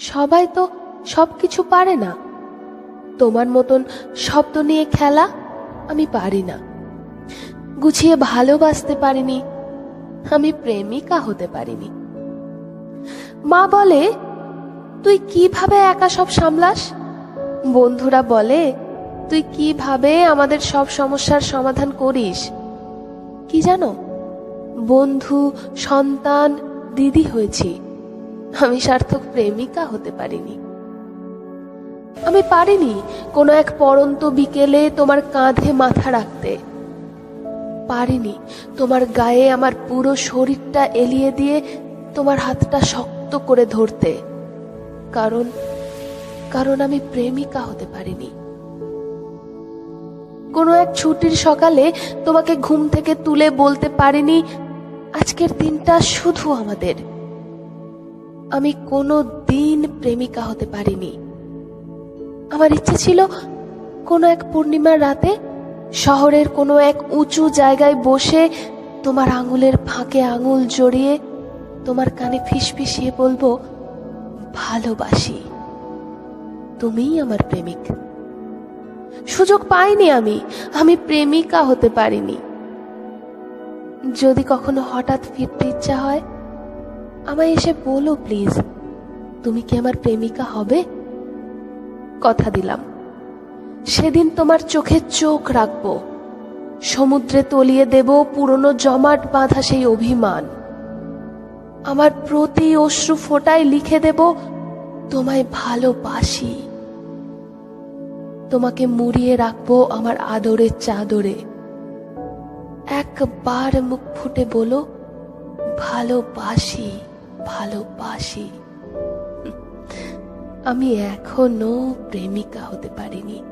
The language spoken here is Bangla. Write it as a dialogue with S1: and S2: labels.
S1: সবাই তো সব কিছু পারে না। তোমার মতন শব্দ নিয়ে খেলা আমি পারি না। গুছিয়ে ভালোবাসতে পারিনি, আমি প্রেমিকা হতে পারিনি। মা বলে, তুই কীভাবে একা সব সামলাস? বন্ধুরা বলে, তুই কীভাবে আমাদের সব সমস্যার সমাধান করিস? কি জানো? বন্ধু, সন্তান, দিদি হয়েছি। আমি সার্থক প্রেমিকা হতে পারিনি। আমি পারিনি কোনো এক পরন্ত বিকেলে তোমার কাঁধে মাথা রাখতে। পারিনি তোমার গায়ে আমার পুরো শরীরটা এলিয়ে দিয়ে তোমার হাতটা শক্ত করে ধরতে। কারণ কারণ আমি প্রেমিকা হতে পারিনি। কোনো এক ছুটির সকালে তোমাকে ঘুম থেকে তুলে বলতে পারিনি, আজকের দিনটা শুধু আমাদের। আমি কোনো দিন প্রেমিকা হতে পারিনি। আমার ইচ্ছে ছিল কোনো এক পূর্ণিমার রাতে শহরের কোনো এক উঁচু জায়গায় বসে তোমার আঙুলের ফাঁকে আঙুল জড়িয়ে তোমার কানে ফিসফিসিয়ে বলব, ভালোবাসি। তুমিই আমার প্রেমিক। সুযোগ পাইনি আমি আমি প্রেমিকা হতে পারিনি। যদি কখনো হঠাৎ ফিরতে ইচ্ছা হয় আমায় এসে বলো, প্লিজ। তুমি কি আমার প্রেমিকা হবে? কথা দিলাম। সেদিন তোমার চোখে চোখ রাখব। সমুদ্রে তলিয়ে দেব পুরনো জমাট বাঁধা সেই অভিমান। আমার প্রতি অশ্রু ফোটায় লিখে দেব, তোমায় ভালোবাসি। তোমাকে মুড়িয়ে রাখব আমার আদরের চাদরে। একবার মুখ ফুটে বলো, ভালোবাসি। ভালোবাসি। আমি এখনও প্রেমিকা হতে পারিনি।